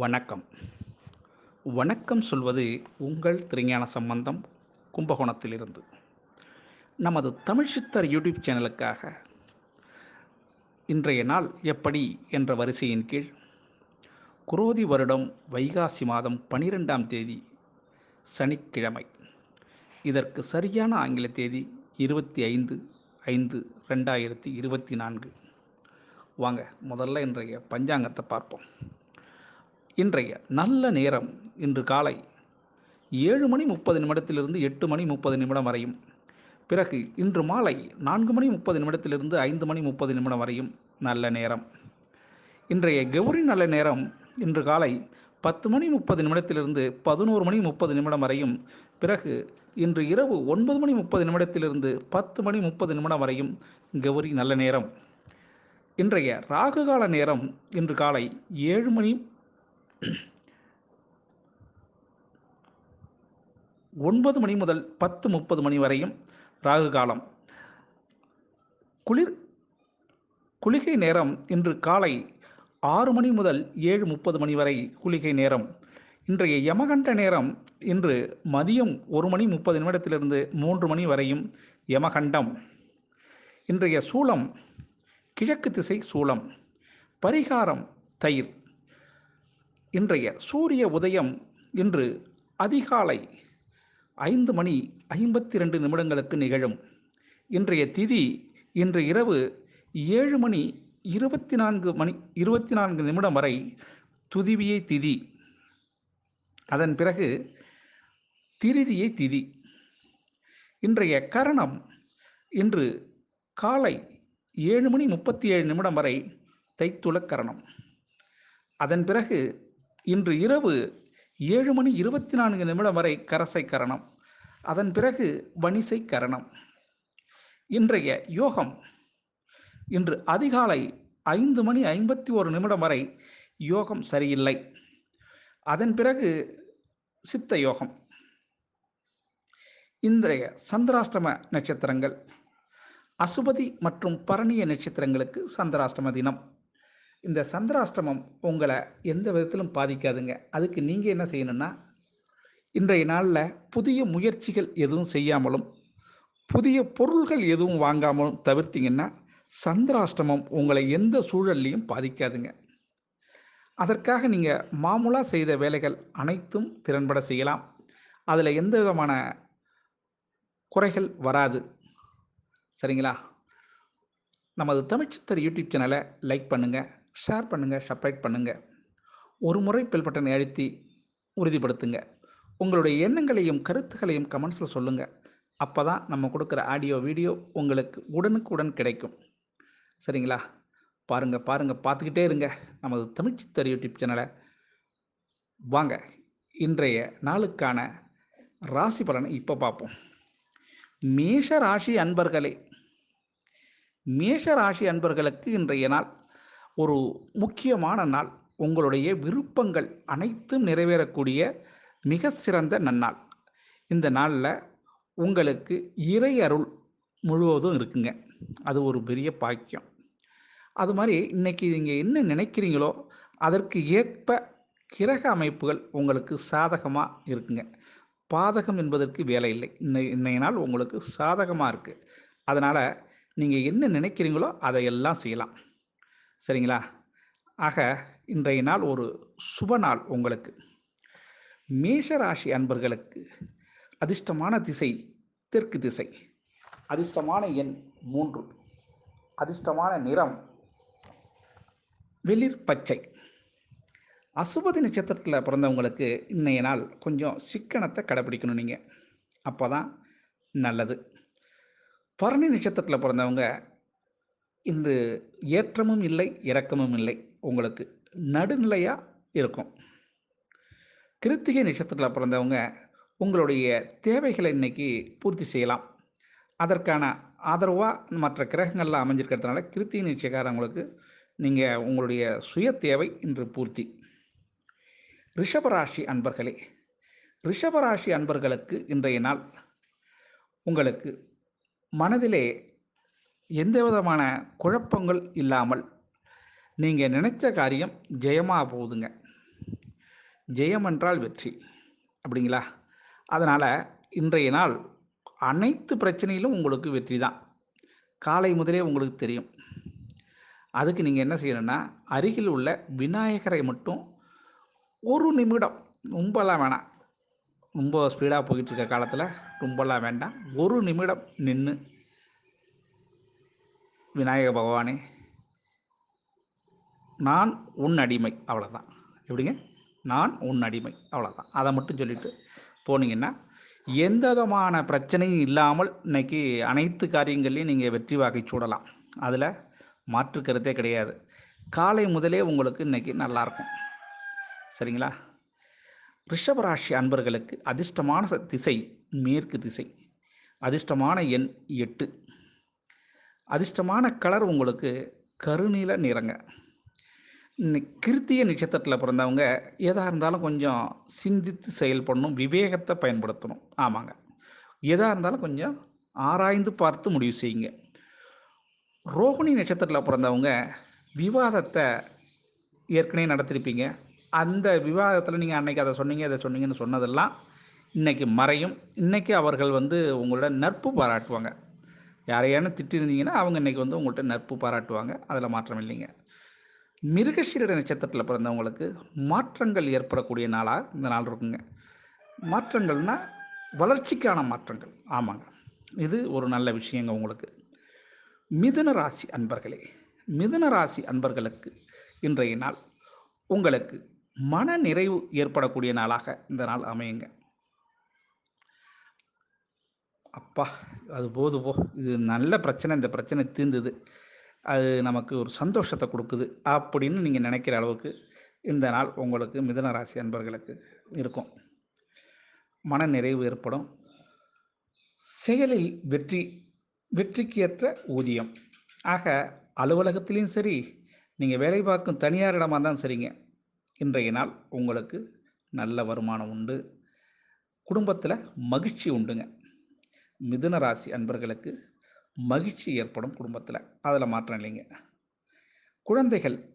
வணக்கம். வணக்கம் சொல்வது உங்கள் திருஞான சம்பந்தம் கும்பகோணத்திலிருந்து. நமது தமிழ் சித்தர் யூடியூப் சேனலுக்காக இன்றைய நாள் எப்படி என்ற வரிசையின் கீழ் குரோதி வருடம் வைகாசி மாதம் பனிரெண்டாம் தேதி சனிக்கிழமை. இதற்கு சரியான ஆங்கில தேதி இருபத்தி ஐந்து ஐந்து ரெண்டாயிரத்தி இருபத்தி நான்கு. வாங்க முதல்ல இன்றைய பஞ்சாங்கத்தை பார்ப்போம். இன்றைய நல்ல நேரம் இன்று காலை ஏழு மணி முப்பது நிமிடத்திலிருந்து எட்டு மணி முப்பது நிமிடம் வரையும். பிறகு இன்று மாலை நான்கு மணி முப்பது நிமிடத்திலிருந்து ஐந்து மணி முப்பது நிமிடம் வரையும் நல்ல நேரம். இன்றைய கௌரி நல்ல நேரம் இன்று காலை பத்து மணி முப்பது நிமிடத்திலிருந்து பதினோரு மணி முப்பது நிமிடம் வரையும். பிறகு இன்று இரவு ஒன்பது மணி முப்பது நிமிடத்திலிருந்து பத்து மணி முப்பது நிமிடம் வரையும் கௌரி நல்ல நேரம். இன்றைய ராகுகால நேரம் இன்று காலை ஏழு மணி ஒன்பது மணி முதல் பத்து முப்பது மணி வரையும் ராகு காலம். குளிர் குளிகை நேரம் இன்று காலை ஆறு மணி முதல் ஏழு முப்பது மணி வரை குளிகை நேரம். இன்றைய யமகண்ட நேரம் இன்று மதியம் ஒரு மணி முப்பது நிமிடத்திலிருந்து மூன்று மணி வரையும் யமகண்டம். இன்றைய சூளம் கிழக்கு திசை சூளம். பரிகாரம் தயிர். இன்றைய சூரிய உதயம் இன்று அதிகாலை ஐந்து மணி ஐம்பத்தி ரெண்டு நிமிடங்களுக்கு நிகழும். இன்றைய திதி இன்று இரவு ஏழு மணி இருபத்தி நான்கு மணி இருபத்தி நான்கு நிமிடம் வரை துதிவியை திதி. அதன் பிறகு திருதியை திதி. இன்றைய கரணம் இன்று காலை ஏழு மணி முப்பத்தி ஏழு நிமிடம் வரை தைத்துள கரணம். அதன் பிறகு இன்று இரவு ஏழு மணி இருபத்தி நான்கு நிமிடம் வரை கரசை கரணம். அதன் பிறகு வணிசை கரணம். இன்றைய யோகம். இன்று அதிகாலை ஐந்து மணி ஐம்பத்தி ஒரு நிமிடம் வரை யோகம் சரியில்லை. அதன் பிறகு சித்த யோகம். இன்றைய சந்திராஷ்டம நட்சத்திரங்கள். அசுபதி மற்றும் பரணிய நட்சத்திரங்களுக்கு சந்திராஷ்டம தினம். இந்த சந்திராஷ்டமம் உங்களை எந்த விதத்திலும் பாதிக்காதுங்க. அதுக்கு நீங்கள் என்ன செய்யணும்னா இன்றைய நாளில் புதிய முயற்சிகள் எதுவும் செய்யாமலும் புதிய பொருள்கள் எதுவும் வாங்காமலும் தவிர்த்திங்கன்னா சந்திராஷ்டமம் உங்களை எந்த சூழல்லையும் பாதிக்காதுங்க. அதற்காக நீங்கள் மாமூலாக செய்த வேலைகள் அனைத்தும் திறன்பட செய்யலாம். அதில் எந்த விதமான குறைகள் வராது. சரிங்களா? நமது தமிழ்ச்சித்தர் யூடியூப் சேனலை லைக் பண்ணுங்கள் ஷேர் பண்ணுங்கள் சப்ரைட் பண்ணுங்கள் ஒரு முறை பெல் பட்டனை அழுத்தி உறுதிப்படுத்துங்க. உங்களுடைய எண்ணங்களையும் கருத்துகளையும் கமெண்ட்ஸில் சொல்லுங்கள் அப்போ தான் நம்ம கொடுக்குற ஆடியோ வீடியோ உங்களுக்கு உடனுக்குடன் கிடைக்கும். சரிங்களா? பாருங்கள் பாருங்கள் பார்த்துக்கிட்டே இருங்க. நமது தமிழ்ச்சித்தர் யூடியூப் சேனலை. வாங்க இன்றைய நாளுக்கான ராசி பலனை இப்போ பார்ப்போம். மேஷ ராசி அன்பர்களே மேஷ ராசி அன்பர்களுக்கு இன்றைய நாள் ஒரு முக்கியமான நாள். உங்களுடைய விருப்பங்கள் அனைத்தும் நிறைவேறக்கூடிய மிக சிறந்த நன்னாள். இந்த நாளில் உங்களுக்கு இறை அருள் முழுவதும் இருக்குங்க. அது ஒரு பெரிய பாக்கியம். அது மாதிரி இன்றைக்கி நீங்கள் என்ன நினைக்கிறீங்களோ அதற்கு ஏற்ப கிரக அமைப்புகள் உங்களுக்கு சாதகமாக இருக்குங்க. பாதகம் என்பதற்கு வேலை இல்லை. இன்னை இன்றைய நாள் உங்களுக்கு சாதகமாக இருக்குது அதனால் நீங்கள் என்ன நினைக்கிறீங்களோ அதையெல்லாம் செய்யலாம். சரிங்களா? ஆக இன்றைய நாள் ஒரு சுப நாள் உங்களுக்கு. மேஷ ராசி அன்பர்களுக்கு அதிர்ஷ்டமான திசை தெற்கு திசை. அதிர்ஷ்டமான எண் மூன்று. அதிர்ஷ்டமான நிறம் வெளிர் பச்சை. அசுபதி நட்சத்திரத்தில் பிறந்தவங்களுக்கு இன்றைய நாள் கொஞ்சம் சிக்கனத்தை கடைப்பிடிக்கணும் நீங்கள் அப்போ தான் நல்லது. பரணி நட்சத்திரத்தில் பிறந்தவங்க இன்று ஏற்றமும் இல்லை இறக்கமும் இல்லை. உங்களுக்கு நடுநிலையாக இருக்கும். கிருத்திகை நட்சத்திரத்தில் பிறந்தவங்க உங்களுடைய தேவைகளை இன்றைக்கி பூர்த்தி செய்யலாம். அதற்கான ஆதரவாக மற்ற கிரகங்கள்லாம் அமைஞ்சிருக்கிறதுனால கிருத்திகை நிச்சயக்காரங்களுக்கு நீங்கள் உங்களுடைய சுய தேவை இன்று பூர்த்தி. ரிஷபராசி அன்பர்களே ரிஷபராசி அன்பர்களுக்கு இன்றைய நாள் உங்களுக்கு மனதிலே எந்த விதமான குழப்பங்கள் இல்லாமல் நீங்கள் நினைச்ச காரியம் ஜெயமாக போகுதுங்க. ஜெயம் என்றால் வெற்றி அப்படிங்களா? அதனால் இன்றைய நாள் அனைத்து பிரச்சனையிலும் உங்களுக்கு வெற்றி தான். காலை முதலே உங்களுக்கு தெரியும். அதுக்கு நீங்கள் என்ன செய்யணும்னா அருகில் உள்ள விநாயகரை மட்டும் ஒரு நிமிடம் ரொம்பலாம் வேணாம். ரொம்ப ஸ்பீடாக போயிட்டு இருக்க காலத்தில் ரொம்பலாம் வேண்டாம். ஒரு நிமிடம் நின்று விநாயக பகவானே நான் உன் அடிமை அவ்வளோதான் எப்படிங்க? நான் உன் அடிமை அவ்வளோதான் அதை மட்டும் சொல்லிட்டு போனீங்கன்னா எந்த விதமான பிரச்சனையும் இல்லாமல் இன்றைக்கி அனைத்து காரியங்கள்லையும் நீங்கள் வெற்றி வாக்கை சூடலாம். அதில் மாற்று கருத்தே கிடையாது. காலை முதலே உங்களுக்கு இன்றைக்கி நல்லாயிருக்கும் சரிங்களா? ரிஷபராசி அன்பர்களுக்கு அதிர்ஷ்டமான திசை மேற்கு திசை. அதிர்ஷ்டமான எண் எட்டு. அதிர்ஷ்டமான கலர் உங்களுக்கு கருநீல நிறங்க. கிருத்திய நட்சத்திரத்தில் பிறந்தவங்க எதாக இருந்தாலும் கொஞ்சம் சிந்தித்து செயல்படணும் விவேகத்தை பயன்படுத்தணும். ஆமாங்க. எதாக இருந்தாலும் கொஞ்சம் ஆராய்ந்து பார்த்து முடிவு செய்யுங்க. ரோஹிணி நட்சத்திரத்தில் பிறந்தவங்க விவாதத்தை ஏற்கனவே நடத்திருப்பீங்க. அந்த விவாதத்தில் நீங்கள் அன்னைக்கு அதை சொன்னீங்க அதை சொன்னீங்கன்னு சொன்னதெல்லாம் இன்றைக்கி மறையும். இன்றைக்கி அவர்கள் வந்து உங்களோட நட்பு பாராட்டுவாங்க. யாரையான திட்டிருந்தீங்கன்னா அவங்க இன்னைக்கு வந்து உங்கள்கிட்ட நட்பு பாராட்டுவாங்க. அதில் மாற்றம் இல்லைங்க. மிருகஷீரட நட்சத்திரத்தில் பிறந்தவங்களுக்கு மாற்றங்கள் ஏற்படக்கூடிய நாளாக இந்த நாள் இருக்குங்க. மாற்றங்கள்னா வளர்ச்சிக்கான மாற்றங்கள். ஆமாங்க. இது ஒரு நல்ல விஷயங்க உங்களுக்கு. மிதுன ராசி அன்பர்களே மிதுன ராசி அன்பர்களுக்கு இன்றைய நாள் உங்களுக்கு மன நிறைவு ஏற்படக்கூடிய நாளாக இந்த நாள் அமையுங்க. அப்பா அது போது போ. இது நல்ல பிரச்சனை இந்த பிரச்சனை தீர்ந்தது. அது நமக்கு ஒரு சந்தோஷத்தை கொடுக்குது அப்படின்னு நீங்கள் நினைக்கிற அளவுக்கு இந்த நாள் உங்களுக்கு மிதன ராசி அன்பர்களுக்கு இருக்கும். மன நிறைவு ஏற்படும். செயலில் வெற்றி வெற்றிக்கு ஏற்ற ஊதியம். ஆக அலுவலகத்திலையும் சரி நீங்கள் வேலை பார்க்கும் தனியார் இடமாக தான் சரிங்க. இன்றைய நாள் உங்களுக்கு நல்ல வருமானம் உண்டு. குடும்பத்தில் மகிழ்ச்சி உண்டுங்க. மிதுன ராசி அன்பர்களுக்கு மகிழ்ச்சி ஏற்படும் குடும்பத்தில். அதில் மாற்றம் இல்லைங்க. குழந்தைகள்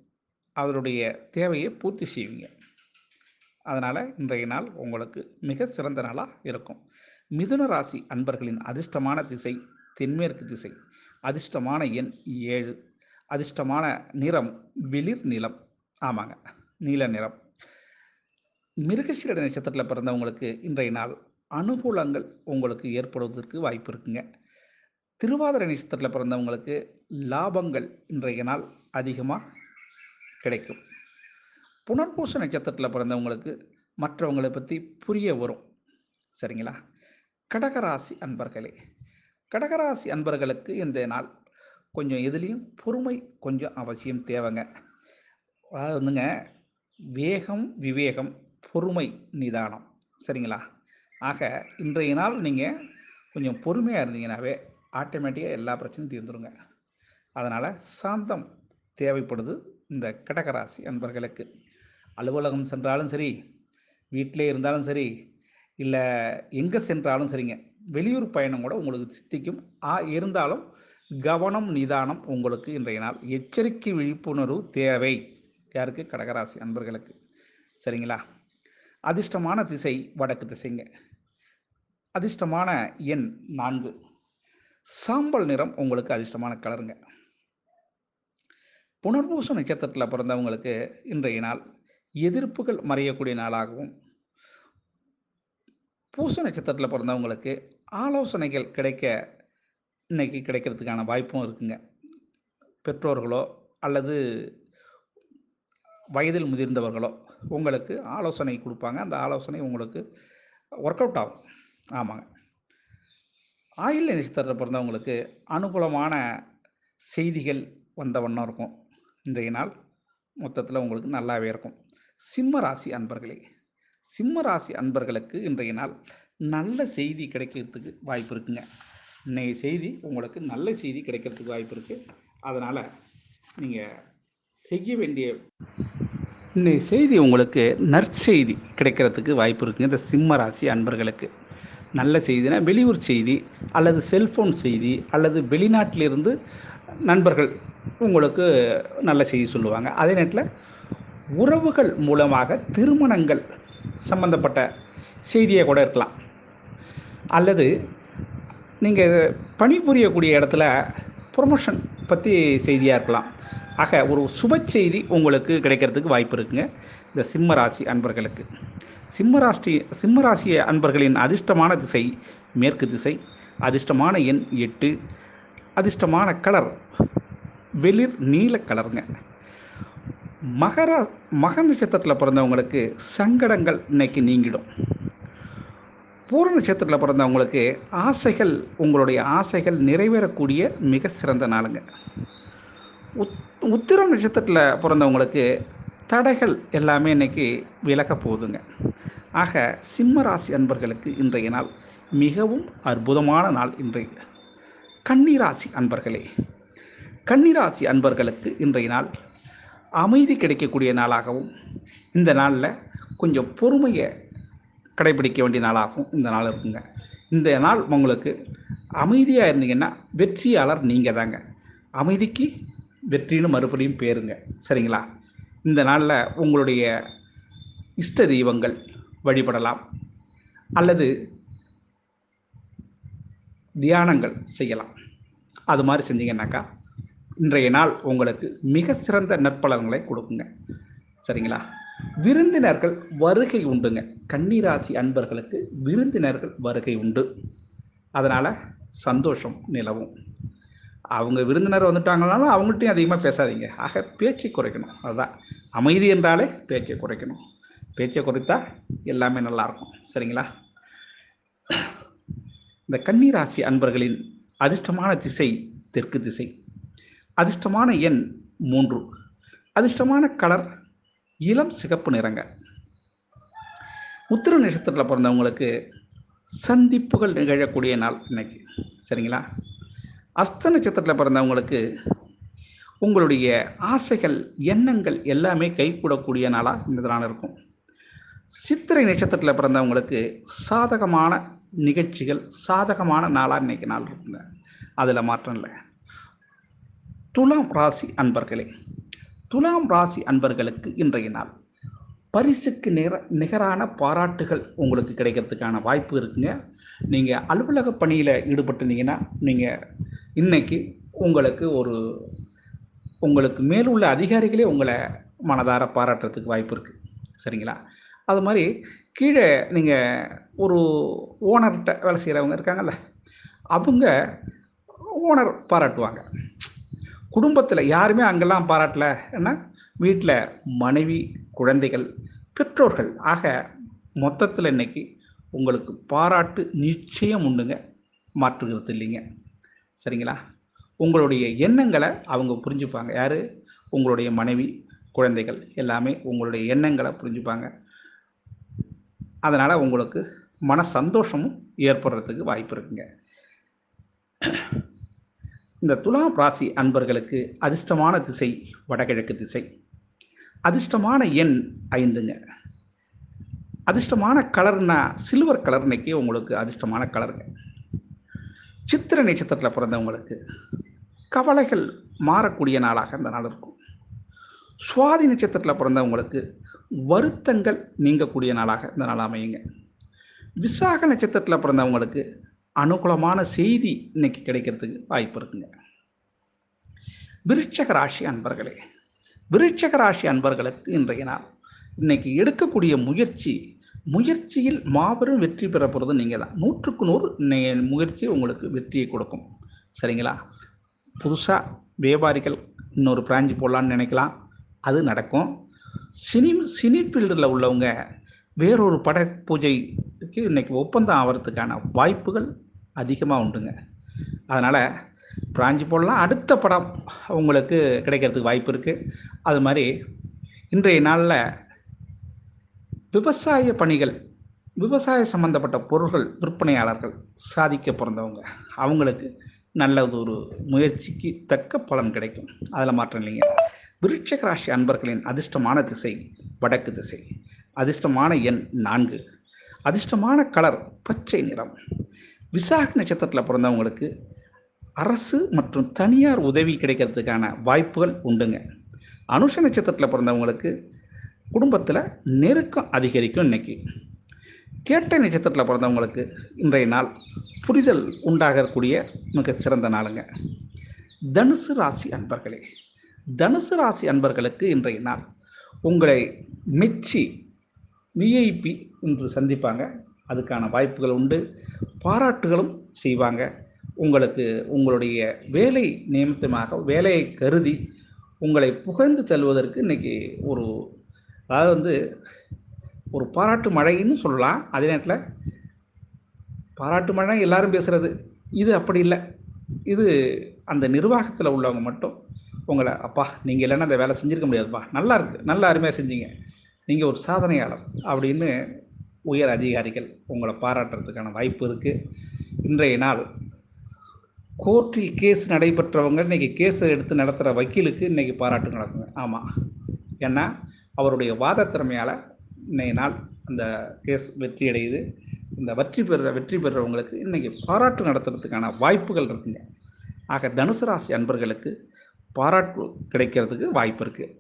அவருடைய தேவையை பூர்த்தி செய்வீங்க. அதனால் இன்றைய நாள் உங்களுக்கு மிக சிறந்த நாளாக இருக்கும். மிதுன ராசி அன்பர்களின் அதிர்ஷ்டமான திசை தென்மேற்கு திசை. அதிர்ஷ்டமான எண் ஏழு. அதிர்ஷ்டமான நிறம் வெளிர் நிலம். ஆமாங்க நீல நிறம். மிருகசீரட நட்சத்திரத்தில் பிறந்தவங்களுக்கு இன்றைய நாள் அனுகூலங்கள் உங்களுக்கு ஏற்படுவதற்கு வாய்ப்பு இருக்குங்க. திருவாதிரை நட்சத்திரத்தில் பிறந்தவங்களுக்கு லாபங்கள் இன்றைய நாள் அதிகமாக கிடைக்கும். புனர்பூச நட்சத்திரத்தில் பிறந்தவங்களுக்கு மற்றவங்களை பற்றி புரிய வரும். சரிங்களா? கடகராசி அன்பர்களே கடகராசி அன்பர்களுக்கு இந்த நாள் கொஞ்சம் எதுலேயும் பொறுமை கொஞ்சம் அவசியம் தேவைங்க. அதாவது வந்துங்க வேகம் விவேகம் பொறுமை நிதானம். சரிங்களா? ஆக இன்றைய நாள் நீங்கள் கொஞ்சம் பொறுமையாக இருந்தீங்கன்னாவே ஆட்டோமேட்டிக்காக எல்லா பிரச்சனையும் தீர்ந்துருங்க. அதனால் சாந்தம் தேவைப்படுது இந்த கடகராசி அன்பர்களுக்கு. அலுவலகம் சென்றாலும் சரி வீட்டிலே இருந்தாலும் சரி இல்லை எங்கே சென்றாலும் சரிங்க வெளியூர் பயணம் கூட உங்களுக்கு சித்திக்கும். ஆ இருந்தாலும் கவனம் நிதானம் உங்களுக்கு இன்றைய நாள் எச்சரிக்கை விழிப்புணர்வு தேவை. யாருக்கு? கடகராசி அன்பர்களுக்கு. சரிங்களா? அதிர்ஷ்டமான திசை வடக்கு திசைங்க. அதிர்ஷ்டமான எண் நான்கு. சாம்பல் நிறம் உங்களுக்கு அதிர்ஷ்டமான கலருங்க. புனர்பூச நட்சத்திரத்தில் பிறந்தவங்களுக்கு இன்றைய நாள் எதிர்ப்புகள் மறையக்கூடிய நாளாகவும் பூச நட்சத்திரத்தில் பிறந்தவங்களுக்கு ஆலோசனைகள் கிடைக்க இன்னைக்கு கிடைக்கிறதுக்கான வாய்ப்பும் இருக்குங்க. பெற்றோர்களோ அல்லது வயதில் முதிர்ந்தவர்களோ உங்களுக்கு ஆலோசனை கொடுப்பாங்க. அந்த ஆலோசனை உங்களுக்கு ஒர்க் அவுட் ஆகும். ஆமாங்க. ஆயில் நட்சத்திரத்தில் பிறந்தவங்களுக்கு அனுகூலமான செய்திகள் வந்த வண்ணம் இருக்கும். இன்றைய நாள் மொத்தத்தில் உங்களுக்கு நல்லாவே இருக்கும். சிம்ம ராசி அன்பர்களே சிம்ம ராசி அன்பர்களுக்கு இன்றைய நாள் நல்ல செய்தி கிடைக்கிறதுக்கு வாய்ப்பு இருக்குங்க. இன்னைய செய்தி உங்களுக்கு நல்ல செய்தி கிடைக்கிறதுக்கு வாய்ப்பு இருக்குது அதனால் நீங்கள் செய்ய வேண்டிய இன்னைய செய்தி உங்களுக்கு நற்செய்தி கிடைக்கிறதுக்கு வாய்ப்பு இருக்குங்க. இந்த சிம்ம ராசி அன்பர்களுக்கு. நல்ல செய்தினா வெளியூர் செய்தி அல்லது செல்ஃபோன் செய்தி அல்லது வெளிநாட்டிலிருந்து நண்பர்கள் உங்களுக்கு நல்ல செய்தி சொல்லுவாங்க. அதே நேரத்தில் உறவுகள் மூலமாக திருமணங்கள் சம்பந்தப்பட்ட செய்தியை கூட இருக்கலாம். அல்லது நீங்கள் பணிபுரியக்கூடிய இடத்துல ப்ரொமோஷன் பற்றி செய்தியாக இருக்கலாம். ஆக ஒரு சுப செய்தி உங்களுக்கு கிடைக்கிறதுக்கு வாய்ப்பு இருக்குங்க. இந்த சிம்ம ராசி அன்பர்களுக்கு. சிம்ம ராசி சிம்ம ராசி அன்பர்களின் அதிர்ஷ்டமான திசை மேற்கு திசை. அதிர்ஷ்டமான எண் எட்டு. அதிர்ஷ்டமான கலர் வெளிர் நீல கலருங்க. மகர மக நட்சத்திரத்தில் பிறந்தவங்களுக்கு சங்கடங்கள் இன்னைக்கு நீங்கிடும். பூர நட்சத்திரத்தில் பிறந்தவங்களுக்கு ஆசைகள் உங்களுடைய ஆசைகள் நிறைவேறக்கூடிய மிக சிறந்த நாளுங்க. உத் உத்திரம் நட்சத்திரத்தில் பிறந்தவங்களுக்கு தடைகள் எல்லாமே இன்னைக்கு விலக போகுதுங்க. ஆக சிம்ம ராசி அன்பர்களுக்கு இன்றைய நாள் மிகவும் அற்புதமான நாள் இன்றைய கன்னிராசி அன்பர்களே கன்னிராசி அன்பர்களுக்கு இன்றைய நாள் அமைதி கிடைக்கக்கூடிய நாளாகவும் இந்த நாளில் கொஞ்சம் பொறுமையை கடைபிடிக்க வேண்டிய நாளாகவும் இந்த நாள் இருக்குங்க. இந்த நாள் உங்களுக்கு அமைதியாக இருந்தீங்கன்னா வெற்றியாளர் நீங்கள் தாங்க அமைதிக்கு வெற்றின்னு மறுபடியும் பேருங்க. சரிங்களா? இந்த நாளில் உங்களுடைய இஷ்ட தெய்வங்கள் வழிபடலாம். அல்லது தியானங்கள் செய்யலாம். அது மாதிரி செஞ்சீங்கன்னாக்கா இன்றைய நாள் உங்களுக்கு மிக சிறந்த நற்பலன்களை கொடுக்குங்க. சரிங்களா? விருந்தினர்கள் வருகை உண்டுங்க. கன்னிராசி அன்பர்களுக்கு விருந்தினர்கள் வருகை உண்டு. அதனால் சந்தோஷம் நிலவும். அவங்க விருந்தினர் வந்துட்டாங்கனாலும் அவங்கள்ட்டையும் அதிகமாக பேசாதீங்க. ஆக பேச்சை குறைக்கணும். அதுதான். அமைதி என்றாலே பேச்சை குறைக்கணும். பேச்சை குறைத்தா எல்லாமே நல்லாயிருக்கும் சரிங்களா? இந்த கன்னிராசி அன்பர்களின் அதிர்ஷ்டமான திசை தெற்கு திசை. அதிர்ஷ்டமான எண் மூன்று. அதிர்ஷ்டமான கலர் இளம் சிகப்பு நிறங்க. உத்திர நட்சத்திரத்தில் பிறந்தவங்களுக்கு சந்திப்புகள் நிகழக்கூடிய நாள் இன்னைக்கு. சரிங்களா? அஸ்த நட்சத்திரத்தில் பிறந்தவங்களுக்கு உங்களுடைய ஆசைகள் எண்ணங்கள் எல்லாமே கைகூடக்கூடிய நாளாக இந்த நாள் இருக்கும். சித்திரை நட்சத்திரத்தில் பிறந்தவங்களுக்கு சாதகமான நிகழ்ச்சிகள் சாதகமான நாளாக இன்றைக்கி நாள் இருக்குங்க. அதில் மாற்றம் இல்லை. துலாம் ராசி அன்பர்களே துலாம் ராசி அன்பர்களுக்கு இன்றைய நாள். பரிசுக்கு நிகர நிகரான பாராட்டுகள் உங்களுக்கு கிடைக்கிறதுக்கான வாய்ப்பு இருக்குங்க. நீங்கள் அலுவலக பணியில் ஈடுபட்டிருந்தீங்கன்னா நீங்கள் இன்னைக்கு உங்களுக்கு ஒரு உங்களுக்கு மேல் உள்ள அதிகாரிகளே உங்களை மனதார பாராட்டுறதுக்கு வாய்ப்பு இருக்குது சரிங்களா? அது மாதிரி கீழே நீங்கள் ஒரு ஓனர்கிட்ட வேலை செய்கிறவங்க இருக்காங்கல்ல அவங்க ஓனர் பாராட்டுவாங்க. குடும்பத்தில் யாருமே அங்கெல்லாம் பாராட்டலைன்னா வீட்டில் மனைவி குழந்தைகள் பெற்றோர்கள். ஆக மொத்தத்தில் இன்னைக்கு உங்களுக்கு பாராட்டு நிச்சயம் உண்டுங்க. மாற்றுகிறது இல்லைங்க. சரிங்களா? உங்களுடைய எண்ணங்களை அவங்க புரிஞ்சுப்பாங்க. யார்? உங்களுடைய மனைவி குழந்தைகள் எல்லாமே உங்களுடைய எண்ணங்களை புரிஞ்சுப்பாங்க. அதனால் உங்களுக்கு மன சந்தோஷமும் ஏற்படுறதுக்கு வாய்ப்பு இருக்குங்க. இந்த துலாம் ராசி அன்பர்களுக்கு அதிர்ஷ்டமான திசை வடகிழக்கு திசை. அதிர்ஷ்டமான எண் ஐந்துங்க. அதிர்ஷ்டமான கலர்னா சில்வர் கலர் இன்னைக்கு உங்களுக்கு அதிர்ஷ்டமான கலருங்க. சித்திர நட்சத்திரத்தில் பிறந்தவங்களுக்கு கவலைகள் மாறக்கூடிய நாளாக இந்த நாள் இருக்கும். சுவாதி நட்சத்திரத்தில் பிறந்தவங்களுக்கு வருத்தங்கள் நீங்கக்கூடிய நாளாக இந்த நாள் அமையுங்க. விசாக நட்சத்திரத்தில் பிறந்தவங்களுக்கு அனுகூலமான செய்தி இன்னைக்கு கிடைக்கிறதுக்கு வாய்ப்பு இருக்குங்க. விருட்சக ராசி அன்பர்களே விருட்சக ராசி அன்பர்களுக்கு இன்றைய நாள் இன்னைக்கு எடுக்கக்கூடிய முயற்சி முயற்சியில் மாபெரும் வெற்றி பெற போகிறது நீங்கள் தான் நூற்றுக்கு நூறு முயற்சி உங்களுக்கு வெற்றியை கொடுக்கும். சரிங்களா? புதுசாக வியாபாரிகள் இன்னொரு பிராஞ்சு போடலான்னு நினைக்கலாம். அது நடக்கும். சினி சினி ஃபீல்டில் உள்ளவங்க வேறொரு பட பூஜைக்கு இன்றைக்கி ஒப்பந்தம் ஆகிறதுக்கான வாய்ப்புகள் அதிகமாக உண்டுங்க. அதனால் பிராஞ்சு போடலாம். அடுத்த படம் உங்களுக்கு கிடைக்கிறதுக்கு வாய்ப்பு இருக்குது அது மாதிரி இன்றைய நாளில் விவசாய பணிகள் விவசாய சம்பந்தப்பட்ட பொருட்கள் விற்பனையாளர்கள் சாதிக்க பிறந்தவங்க. அவங்களுக்கு நல்லது ஒரு முயற்சிக்கு தக்க பலன் கிடைக்கும். அதில் மாற்றம் இல்லைங்க. விருட்சக ராசி அன்பர்களின் அதிர்ஷ்டமான திசை வடக்கு திசை. அதிர்ஷ்டமான எண் நான்கு. அதிர்ஷ்டமான கலர் பச்சை நிறம். விசாக நட்சத்திரத்தில் பிறந்தவங்களுக்கு அரசு மற்றும் தனியார் உதவி கிடைக்கிறதுக்கான வாய்ப்புகள் உண்டுங்க. அனுஷ நட்சத்திரத்தில் பிறந்தவங்களுக்கு குடும்பத்தில் நெருக்கம் அதிகரிக்கும் இன்றைக்கி கேட்ட நட்சத்திரத்தில் பிறந்தவங்களுக்கு இன்றைய நாள் புரிதல் உண்டாகக்கூடிய மிக சிறந்த நாளுங்க. தனுசு ராசி அன்பர்களே தனுசு ராசி அன்பர்களுக்கு இன்றைய நாள் உங்களை மெச்சி விஐபி இன்று சந்திப்பாங்க. அதுக்கான வாய்ப்புகள் உண்டு பாராட்டுகளும் செய்வாங்க. உங்களுக்கு உங்களுடைய வேலை நியமித்தமாக வேலையை கருதி உங்களை புகழ்ந்து தள்ளுவதற்கு இன்றைக்கி ஒரு அதாவது வந்து ஒரு பாராட்டு மழைன்னு சொல்லலாம். அதே நேரத்தில் பாராட்டு மழை எல்லாரும் பேசுகிறது இது அப்படி இல்லை. இது அந்த நிர்வாகத்தில் உள்ளவங்க மட்டும் உங்களை அப்பா நீங்கள் இல்லைன்னா அந்த வேலை செஞ்சுருக்க முடியாதுப்பா. நல்லா இருக்குது நல்லா அருமையாக செஞ்சீங்க. நீங்கள் ஒரு சாதனையாளர் அப்படின்னு உயர் அதிகாரிகள் உங்களை பாராட்டுறதுக்கான வாய்ப்பு இருக்குது இன்றைய நாள் கோர்ட்டில் கேஸ் நடைபெற்றவங்க இன்றைக்கி கேஸை எடுத்து நடத்துகிற வக்கீலுக்கு இன்றைக்கி பாராட்டு நடக்குங்க. ஆமாம் ஏன்னா அவருடைய வாத திறமையால் இன்றைய நாள் அந்த கேஸ் வெற்றி அடையுது இந்த வெற்றி பெற வெற்றி பெறுறவங்களுக்கு இன்றைக்கி பாராட்டு நடத்துறதுக்கான வாய்ப்புகள் இருக்குங்க. ஆக தனுசு ராசி அன்பர்களுக்கு பாராட்டு கிடைக்கிறதுக்கு வாய்ப்பு இருக்குது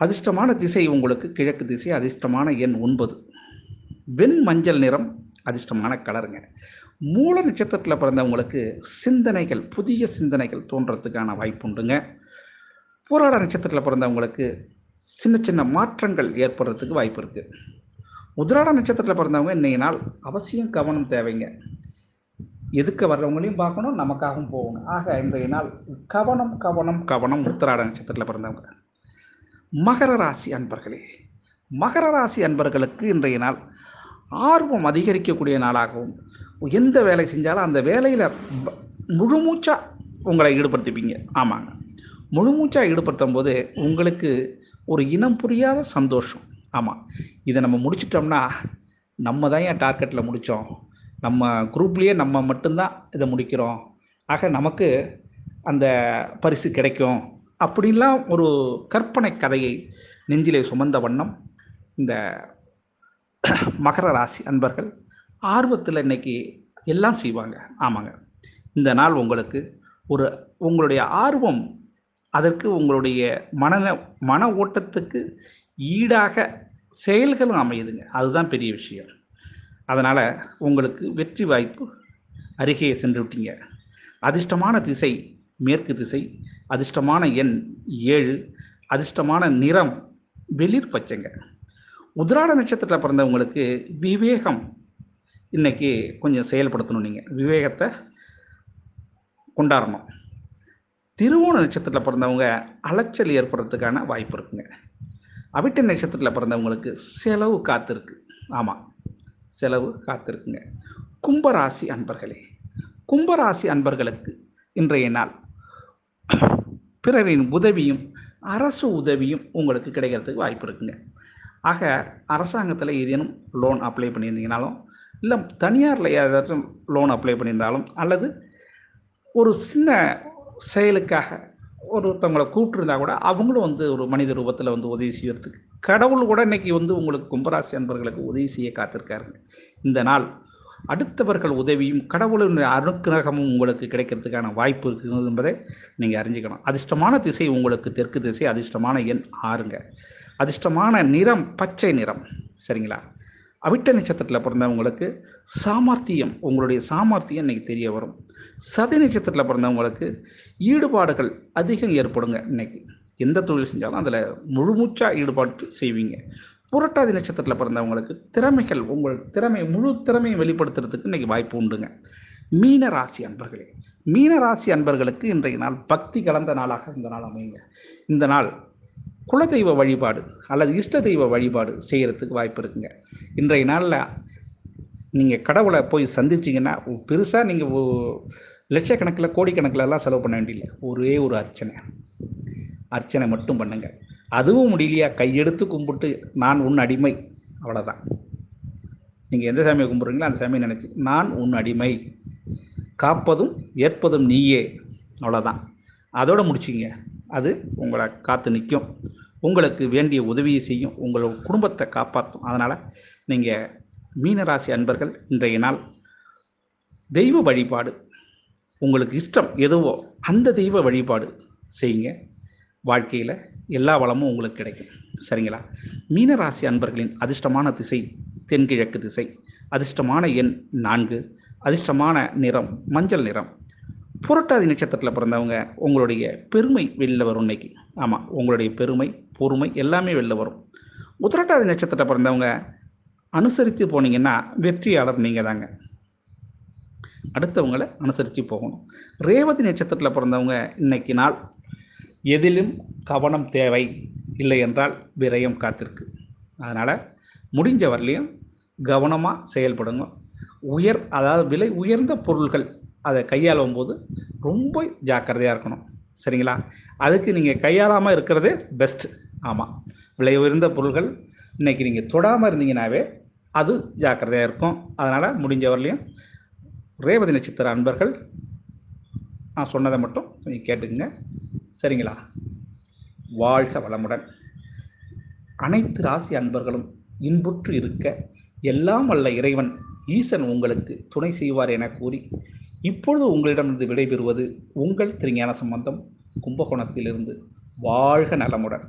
அதிர்ஷ்டமான திசை உங்களுக்கு கிழக்கு திசை அதிர்ஷ்டமான எண் ஒன்பது. வெண் மஞ்சள் நிறம் அதிர்ஷ்டமான கலருங்க. மூல நட்சத்திரத்தில் பிறந்தவங்களுக்கு சிந்தனைகள் புதிய சிந்தனைகள் தோன்றத்துக்கான வாய்ப்பு உண்டுங்க. போராட நட்சத்திரத்தில் பிறந்தவங்களுக்கு சின்ன சின்ன மாற்றங்கள் ஏற்படுறதுக்கு வாய்ப்பு இருக்குது உதிராட நட்சத்திரத்தில் பிறந்தவங்க இன்றைய நாள் அவசியம் கவனம் தேவைங்க. எதுக்க வர்றவங்களையும் பார்க்கணும் நமக்காகவும் போகணும். ஆக இன்றைய நாள் கவனம் கவனம் கவனம் உத்திராட நட்சத்திரத்தில் பிறந்தவங்க. மகர ராசி அன்பர்களே மகர ராசி அன்பர்களுக்கு இன்றைய நாள் ஆர்வம் அதிகரிக்கக்கூடிய நாளாகவும் எந்த வேலை செஞ்சாலும் அந்த வேலையில் முழுமூச்சாக உங்களை ஈடுபடுத்திப்பீங்க. ஆமாங்க. முழுமூச்சாக ஈடுபடுத்தும் போது உங்களுக்கு ஒரு இனம் புரியாத சந்தோஷம். ஆமாம் இதை நம்ம முடிச்சிட்டோம்னா நம்ம தான் என் டார்கெட்டில் முடித்தோம் நம்ம குரூப்லேயே நம்ம மட்டும்தான் இதை முடிக்கிறோம். ஆக நமக்கு அந்த பரிசு கிடைக்கும் அப்படின்லாம் ஒரு கற்பனை கதையை நெஞ்சிலே சுமந்த வண்ணம் இந்த மகர ராசி அன்பர்கள் ஆர்வத்தில் இன்னைக்கு எல்லாம் செய்வாங்க. ஆமாங்க. இந்த நாள் உங்களுக்கு ஒரு உங்களுடைய ஆர்வம் அதற்கு உங்களுடைய மன மன ஓட்டத்துக்கு ஈடாக செயல்களும் அமையுதுங்க. அதுதான் பெரிய விஷயம். அதனால் உங்களுக்கு வெற்றி வாய்ப்பு அருகே சென்று விட்டீங்க. அதிர்ஷ்டமான திசை மேற்கு திசை அதிர்ஷ்டமான எண் ஏழு அதிர்ஷ்டமான நிறம் வெளிர் பச்சைங்க. உதிராட நட்சத்திரத்தில் பிறந்தவங்களுக்கு விவேகம் இன்னைக்கு கொஞ்சம் செயல்படுத்தணும் நீங்கள் விவேகத்தை கொண்டாடணும். திருவோண நட்சத்திரத்தில் பிறந்தவங்க அலைச்சல் ஏற்படுறதுக்கான வாய்ப்பு இருக்குங்க. அவிட்ட நட்சத்திரத்தில் பிறந்தவங்களுக்கு செலவு காத்திருக்கு. ஆமாம் செலவு காத்திருக்குங்க. கும்பராசி அன்பர்களே கும்பராசி அன்பர்களுக்கு இன்றைய நாள் பிறரின் உதவியும் அரசு உதவியும் உங்களுக்கு கிடைக்கிறதுக்கு வாய்ப்பு இருக்குங்க. ஆக அரசாங்கத்தில் ஏதேனும் லோன் அப்ளை பண்ணியிருந்தீங்கனாலும் இல்லை தனியாரில் ஏதாச்சும் லோன் அப்ளை பண்ணியிருந்தாலும் அல்லது ஒரு சின்ன செயலுக்காக ஒருத்தவங்களை கூப்பிட்டுருந்தா கூட அவங்களும் வந்து ஒரு மனித ரூபத்தில் வந்து உதவி செய்யறதுக்கு. கடவுள் கூட இன்னைக்கு வந்து உங்களுக்கு கும்பராசி அன்பர்களுக்கு உதவி செய்ய காத்திருக்காருங்க இந்த நாள் அடுத்தவர்கள் உதவியும் கடவுளின் அனுக்கிரகமும் உங்களுக்கு கிடைக்கிறதுக்கான வாய்ப்பு இருக்குது என்பதை நீங்கள் அறிஞ்சிக்கணும். அதிர்ஷ்டமான திசை உங்களுக்கு தெற்கு திசை அதிர்ஷ்டமான எண் ஆறுங்க. அதிர்ஷ்டமான நிறம் பச்சை நிறம். சரிங்களா? அவிட்ட நட்சத்திரத்தில் பிறந்தவங்களுக்கு சாமர்த்தியம் உங்களுடைய சாமர்த்தியம் இன்றைக்கி தெரிய வரும். சதி நட்சத்திரத்தில் பிறந்தவங்களுக்கு ஈடுபாடுகள் அதிகம் ஏற்படுங்க இன்னைக்கு. எந்த தொழில் செஞ்சாலும் அதில் முழுமூச்சாக ஈடுபாட்டு செய்வீங்க. புரட்டாதி நட்சத்திரத்தில் பிறந்தவங்களுக்கு திறமைகள் உங்கள் திறமை முழு திறமையை வெளிப்படுத்துறதுக்கு இன்றைக்கி வாய்ப்பு உண்டுங்க. மீன ராசி அன்பர்களே மீன ராசி அன்பர்களுக்கு இன்றைய நாள் பக்தி கலந்த நாளாக இந்த நாள் அமையுங்க. இந்த நாள் குலதெய்வ வழிபாடு அல்லது இஷ்ட தெய்வ வழிபாடு செய்கிறதுக்கு வாய்ப்பு இருக்குங்க. இன்றைய நாளில் நீங்கள் கடவுளை போய் சந்திச்சிங்கன்னா பெருசாக நீங்கள் லட்சக்கணக்கில் கோடிக்கணக்கில் எல்லாம் செலவு பண்ண வேண்டியில்லை. ஒரே ஒரு அர்ச்சனை. அர்ச்சனை மட்டும் பண்ணுங்கள் அதுவும் முடியலையா? கையெடுத்து கும்பிட்டு நான் உன் அடிமை. அவ்வளோதான் நீங்கள் எந்த சாமியை கும்பிட்றீங்களோ அந்த சாமியை நினச்சி நான் உன் அடிமை. காப்பதும் ஏற்பதும் நீயே. அவ்வளோதான் அதோடு முடிச்சிங்க அது உங்களை காத்து நிற்கும் உங்களுக்கு வேண்டிய உதவியை செய்யும். உங்களோட குடும்பத்தை காப்பாற்றும். அதனால் நீங்கள் மீனராசி அன்பர்கள் இன்றைய நாள் தெய்வ வழிபாடு. உங்களுக்கு இஷ்டம் எதுவோ அந்த தெய்வ வழிபாடு செய்யுங்க. வாழ்க்கையில் எல்லா வளமும் உங்களுக்கு கிடைக்கும். சரிங்களா? மீனராசி அன்பர்களின் அதிர்ஷ்டமான திசை தென்கிழக்கு திசை. அதிர்ஷ்டமான எண் நான்கு. அதிர்ஷ்டமான நிறம் மஞ்சள் நிறம். புரட்டாதி நட்சத்திரத்தில் பிறந்தவங்க உங்களுடைய பெருமை வெளில வரும் இன்னைக்கு. ஆமாம் உங்களுடைய பெருமை பொறுமை எல்லாமே வெளில வரும். உத்திரட்டாதி நட்சத்திரத்தில் பிறந்தவங்க அனுசரித்து போனீங்கன்னா வெற்றியாளர் நீங்கள் தாங்க அடுத்தவங்களை அனுசரித்து போகணும். ரேவதி நட்சத்திரத்தில் பிறந்தவங்க இன்னைக்கு நாள் எதிலும் கவனம் தேவை இல்லை என்றால் விரயம் காத்திருக்கு. அதனால் முடிஞ்ச வரலையும் கவனமாக செயல்படுங்க. உயர் அதாவது விலை உயர்ந்த பொருள்கள் அதை கையாளும் போது ரொம்ப ஜாக்கிரதையாக இருக்கணும். சரிங்களா? அதுக்கு நீங்கள் கையாளாமல் இருக்கிறதே பெஸ்ட் ஆமாம் விலை உயர்ந்த பொருள்கள் இன்றைக்கி நீங்கள் தொடாமல் இருந்தீங்கன்னாவே அது ஜாக்கிரதையாக இருக்கும். அதனால் முடிஞ்ச வரலையும் ரேவதி நட்சத்திர அன்பர்கள் நான் சொன்னதை மட்டும் நீங்கள் கேட்டுக்குங்க. சரிங்களா? வாழ்க வளமுடன். அனைத்து ராசி அன்பர்களும் இன்புற்று இருக்க எல்லாம் வல்ல இறைவன் ஈசன் உங்களுக்கு துணை செய்வார் என கூறி இப்பொழுது உங்களிடமிருந்து விடைபெறுவது உங்கள் திருஞான சம்பந்தம் கும்பகோணத்திலிருந்து. வாழ்க நலமுடன்.